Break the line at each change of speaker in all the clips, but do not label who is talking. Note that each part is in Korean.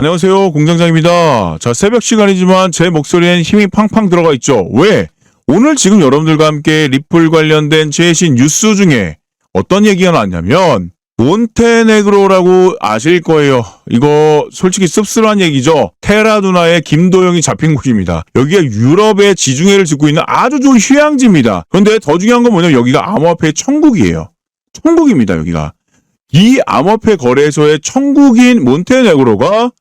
안녕하세요. 공장장입니다. 자, 새벽 시간이지만 제 목소리엔 힘이 팡팡 들어가 있죠. 왜? 오늘 지금 여러분들과 함께 리플 관련된 최신 뉴스 중에 어떤 얘기가 나왔냐면 몬테네그로라고 아실 거예요. 이거 솔직히 씁쓸한 얘기죠. 테라두나의 김도영이 잡힌 곳입니다. 여기가 유럽의 지중해를 짓고 있는 아주 좋은 휴양지입니다. 그런데 더 중요한 건 뭐냐면 여기가 암호화폐의 천국이에요. 천국입니다, 여기가. 이 암호화폐 거래소의 천국인 몬테네그로가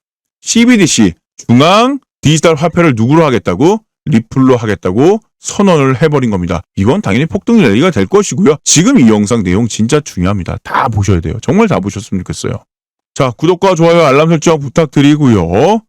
CBDC 중앙 디지털 화폐를 누구로 하겠다고 리플로 하겠다고 선언을 해버린 겁니다. 이건 당연히 폭등 랠리가 될 것이고요. 지금 이 영상 내용 진짜 중요합니다. 다 보셔야 돼요. 정말 다 보셨으면 좋겠어요. 자, 구독과 좋아요, 알람 설정 부탁드리고요.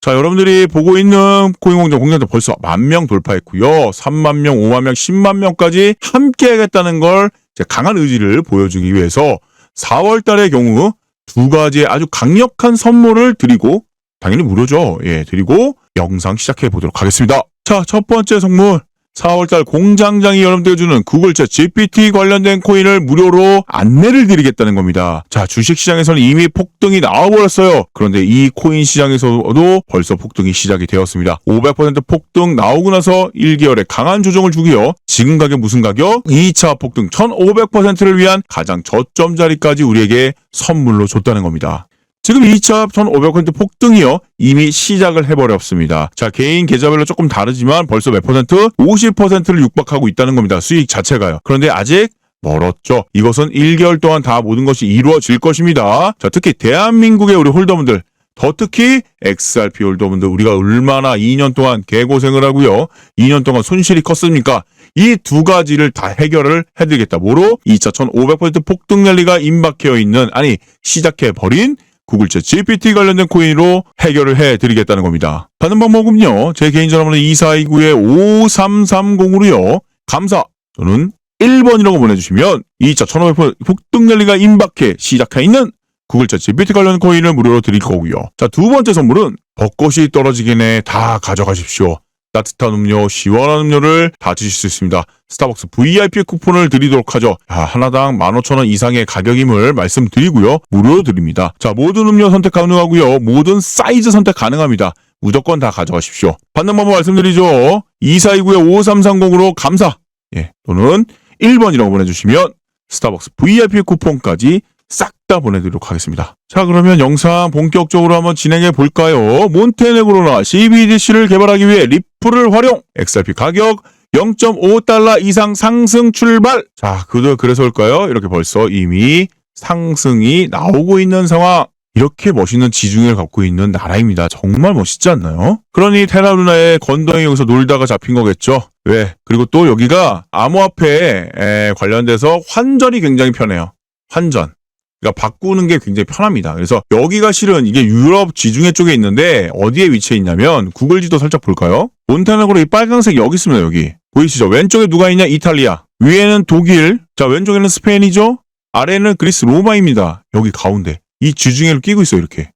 자, 여러분들이 보고 있는 코인공장 공장도 벌써 만 명 돌파했고요. 3만 명, 5만 명, 10만 명까지 함께 하겠다는 걸제 강한 의지를 보여주기 위해서 4월 달의 경우 두 가지의 아주 강력한 선물을 드리고 당연히 무료죠. 예, 드리고 영상 시작해 보도록 하겠습니다. 자, 첫 번째 선물. 4월달 공장장이 여러분들 주는 구글챗 GPT 관련된 코인을 무료로 안내를 드리겠다는 겁니다. 자, 주식시장에서는 이미 폭등이 나와버렸어요. 그런데 이 코인 시장에서도 벌써 폭등이 시작이 되었습니다. 500% 폭등 나오고 나서 1개월에 강한 조정을 주고요. 지금 가격 무슨 가격? 2차 폭등 1500%를 위한 가장 저점 자리까지 우리에게 선물로 줬다는 겁니다. 지금 2차 1500% 폭등이요. 이미 시작을 해버렸습니다. 자, 개인 계좌별로 조금 다르지만 벌써 몇 퍼센트? 50%를 육박하고 있다는 겁니다. 수익 자체가요. 그런데 아직 멀었죠. 이것은 1개월 동안 다 모든 것이 이루어질 것입니다. 자, 특히 대한민국의 우리 홀더분들, 더 특히 XRP 홀더분들, 우리가 얼마나 2년 동안 개고생을 하고요. 2년 동안 손실이 컸습니까? 이 두 가지를 다 해결을 해드리겠다. 뭐로? 2차 1500% 폭등 랠리가 임박해 있는, 아니, 시작해버린 구글챗 GPT 관련된 코인으로 해결을 해드리겠다는 겁니다. 받는 방법은요. 제 개인 전화번호 2429-5330으로요. 감사 또는 1번이라고 보내주시면 2차 1500% 폭등 랠리가 임박해 시작해 있는 구글챗 GPT 관련 코인을 무료로 드릴 거고요. 자, 두 번째 선물은 벚꽃이 떨어지기네 다 가져가십시오. 따뜻한 음료, 시원한 음료를 다 드실 수 있습니다. 스타벅스 VIP 쿠폰을 드리도록 하죠. 아, 하나당 15,000원 이상의 가격임을 말씀드리고요. 무료로 드립니다. 자, 모든 음료 선택 가능하고요. 모든 사이즈 선택 가능합니다. 무조건 다 가져가십시오. 받는 방법 말씀드리죠. 2429-5330으로 감사. 예, 또는 1번이라고 보내주시면 스타벅스 VIP 쿠폰까지 싹 다 보내드리도록 하겠습니다. 자, 그러면 영상 본격적으로 한번 진행해 볼까요? 몬테네그로나 CBDC를 개발하기 위해 리플을 활용, XRP 가격 0.5달러 이상 상승 출발. 자, 그도 그래서일까요? 이렇게 벌써 이미 상승이 나오고 있는 상황. 이렇게 멋있는 지중해를 갖고 있는 나라입니다. 정말 멋있지 않나요? 그러니 테라루나의 건덩이 여기서 놀다가 잡힌 거겠죠. 왜? 그리고 또 여기가 암호화폐에 관련돼서 환전이 굉장히 편해요. 환전. 그러니까 바꾸는 게 굉장히 편합니다. 그래서 여기가 실은 이게 유럽 지중해 쪽에 있는데 어디에 위치해 있냐면 구글 지도 살짝 볼까요? 몬테네그로 이 빨간색 여기 있습니다. 여기 보이시죠? 왼쪽에 누가 있냐? 이탈리아. 위에는 독일. 자 왼쪽에는 스페인이죠. 아래는 그리스 로마입니다. 여기 가운데 이 지중해를 끼고 있어요. 이렇게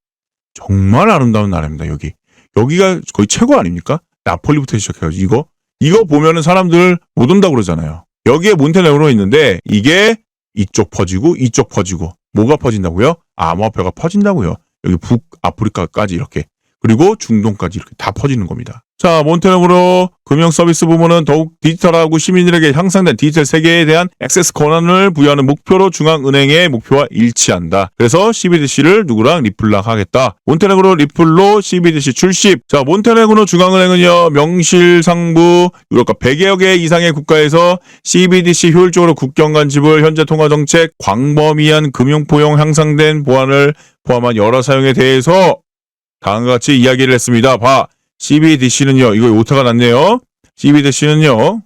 정말 아름다운 나라입니다. 여기 여기가 거의 최고 아닙니까? 나폴리부터 시작해가지고 이거 이거 보면은 사람들 못 온다고 그러잖아요. 여기에 몬테네그로 있는데 이게 이쪽 퍼지고 이쪽 퍼지고 뭐가 퍼진다고요? 암호화폐가 퍼진다고요. 여기 북아프리카까지 이렇게 그리고 중동까지 이렇게 다 퍼지는 겁니다. 자, 몬테네그로 금융 서비스 부문은 더욱 디지털하고 시민들에게 향상된 디지털 세계에 대한 액세스 권한을 부여하는 목표로 중앙은행의 목표와 일치한다. 그래서 CBDC를 누구랑 리플랑 하겠다. 몬테네그로 리플로 CBDC 출시. 자, 몬테네그로 중앙은행은요, 명실상부 유럽과 100여 개 이상의 국가에서 CBDC 효율적으로 국경 간집을 현재 통화 정책, 광범위한 금융 포용 향상된 보안을 포함한 여러 사용에 대해서 다음과 같이 이야기를 했습니다. 봐. CBDC는요, 이거 오타가 났네요. CBDC는요,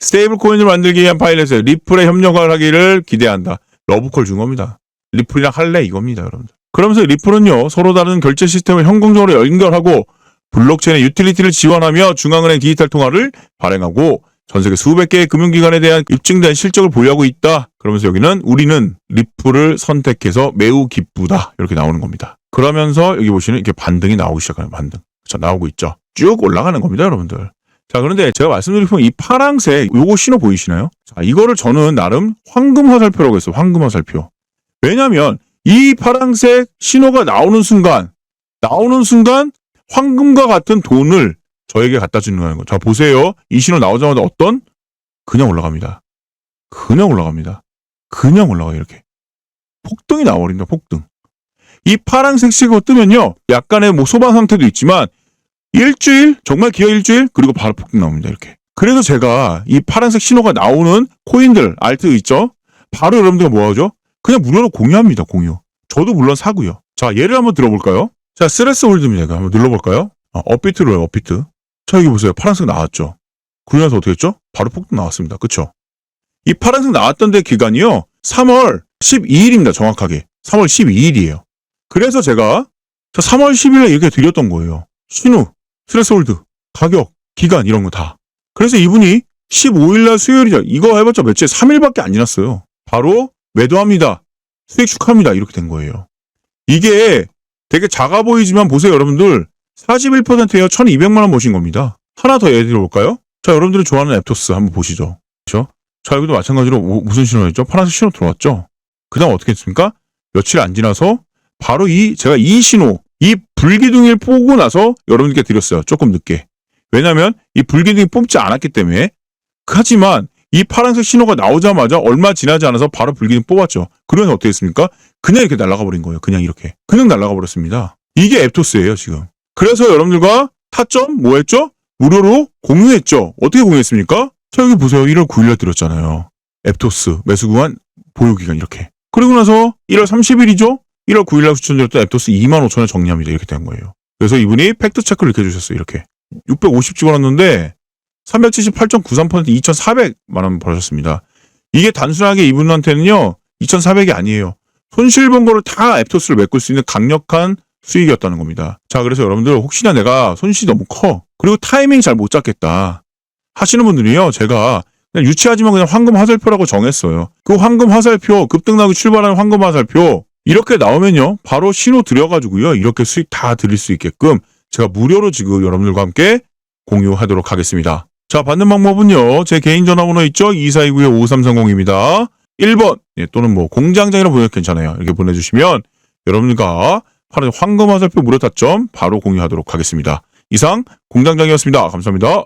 스테이블 코인을 만들기 위한 파일에서 리플에 협력을 하기를 기대한다. 러브콜 준 겁니다. 리플이랑 할래 이겁니다, 여러분들. 그러면서 리플은요, 서로 다른 결제 시스템을 현금적으로 연결하고 블록체인의 유틸리티를 지원하며 중앙은행 디지털 통화를 발행하고 전 세계 수백 개의 금융기관에 대한 입증된 실적을 보유하고 있다. 그러면서 여기는 우리는 리플을 선택해서 매우 기쁘다. 이렇게 나오는 겁니다. 그러면서 여기 보시면 이렇게 반등이 나오기 시작하는 반등. 자, 나오고 있죠. 쭉 올라가는 겁니다, 여러분들. 자, 그런데 제가 말씀드린 이 파랑색 요거 신호 보이시나요? 자, 이거를 저는 나름 황금 화살표라고 했어요. 황금 화살표. 왜냐면 이 파랑색 신호가 나오는 순간 나오는 순간 황금과 같은 돈을 저에게 갖다 주는 거예요. 자, 보세요. 이 신호 나오자마자 어떤? 그냥 올라갑니다. 그냥 올라갑니다. 그냥 올라가요, 이렇게. 폭등이 나와버립니다, 폭등. 이 파란색 시가 뜨면요, 약간의 뭐 소방 상태도 있지만, 일주일, 정말 기어 일주일, 그리고 바로 폭등 나옵니다, 이렇게. 그래서 제가 이 파란색 신호가 나오는 코인들, 알트 있죠? 바로 여러분들과 뭐 하죠? 그냥 무료로 공유합니다, 공유. 저도 물론 사고요. 자, 예를 한번 들어볼까요? 자, 스레스 홀드입니다. 한번 눌러볼까요? 어, 업비트로 해요, 업비트. 자, 여기 보세요. 파란색 나왔죠? 그러고 나서 어떻게 했죠? 바로 폭등 나왔습니다. 그쵸? 이 파란색 나왔던 데 기간이요. 3월 12일입니다. 정확하게. 3월 12일이에요. 그래서 제가 자, 3월 10일에 이렇게 드렸던 거예요. 신우, 스트레스 홀드, 가격, 기간 이런 거 다. 그래서 이분이 15일날 수요일이죠. 이거 해봤자 며칠 3일밖에 안 지났어요. 바로 매도합니다. 수익 축하합니다. 이렇게 된 거예요. 이게 되게 작아 보이지만 보세요 여러분들 41%에요 1200만 원 모신 겁니다. 하나 더 예를 들어볼까요? 자 여러분들이 좋아하는 앱토스 한번 보시죠. 그렇죠? 자 여기도 마찬가지로 뭐- 무슨 신호였죠? 파란색 신호 들어왔죠? 그 다음 어떻게 했습니까? 며칠 안 지나서 바로 이 제가 이 신호 이 불기둥을 보고 나서 여러분들께 드렸어요. 조금 늦게. 왜냐하면 이 불기둥이 뽑지 않았기 때문에 하지만 이 파란색 신호가 나오자마자 얼마 지나지 않아서 바로 불기둥 뽑았죠. 그러면 어떻게 했습니까? 그냥 이렇게 날아가 버린 거예요. 그냥 이렇게. 그냥 날아가 버렸습니다. 이게 앱토스예요, 지금. 그래서 여러분들과 타점 뭐 했죠? 무료로 공유했죠. 어떻게 공유했습니까? 자, 여기 보세요. 1월 9일날 드렸잖아요. 앱토스 매수 구간 보유 기간 이렇게. 그리고 나서 1월 30일이죠? 1월 9일날 추천드렸던 앱토스 2만 5천원 정리합니다. 이렇게 된 거예요. 그래서 이분이 팩트 체크를 이렇게 해주셨어요. 이렇게. 650 찍어놨는데 378.93% 2,400만 원 벌어졌습니다. 이게 단순하게 이분한테는요, 2,400이 아니에요. 손실 본 거를 다 앱토스를 메꿀 수 있는 강력한 수익이었다는 겁니다. 자, 그래서 여러분들 혹시나 내가 손실이 너무 커. 그리고 타이밍 잘 못 잡겠다. 하시는 분들이요, 제가 그냥 유치하지만 그냥 황금 화살표라고 정했어요. 그 황금 화살표, 급등나기 출발하는 황금 화살표, 이렇게 나오면요, 바로 신호 드려가지고요, 이렇게 수익 다 드릴 수 있게끔 제가 무료로 지금 여러분들과 함께 공유하도록 하겠습니다. 자, 받는 방법은요, 제 개인 전화번호 있죠? 2429-5330입니다. 1번, 예, 또는 뭐, 공장장이라 보내도 괜찮아요. 이렇게 보내주시면 여러분들과 파란 황금 화살표 무료 타점 바로 공유하도록 하겠습니다. 이상 공장장이었습니다. 감사합니다.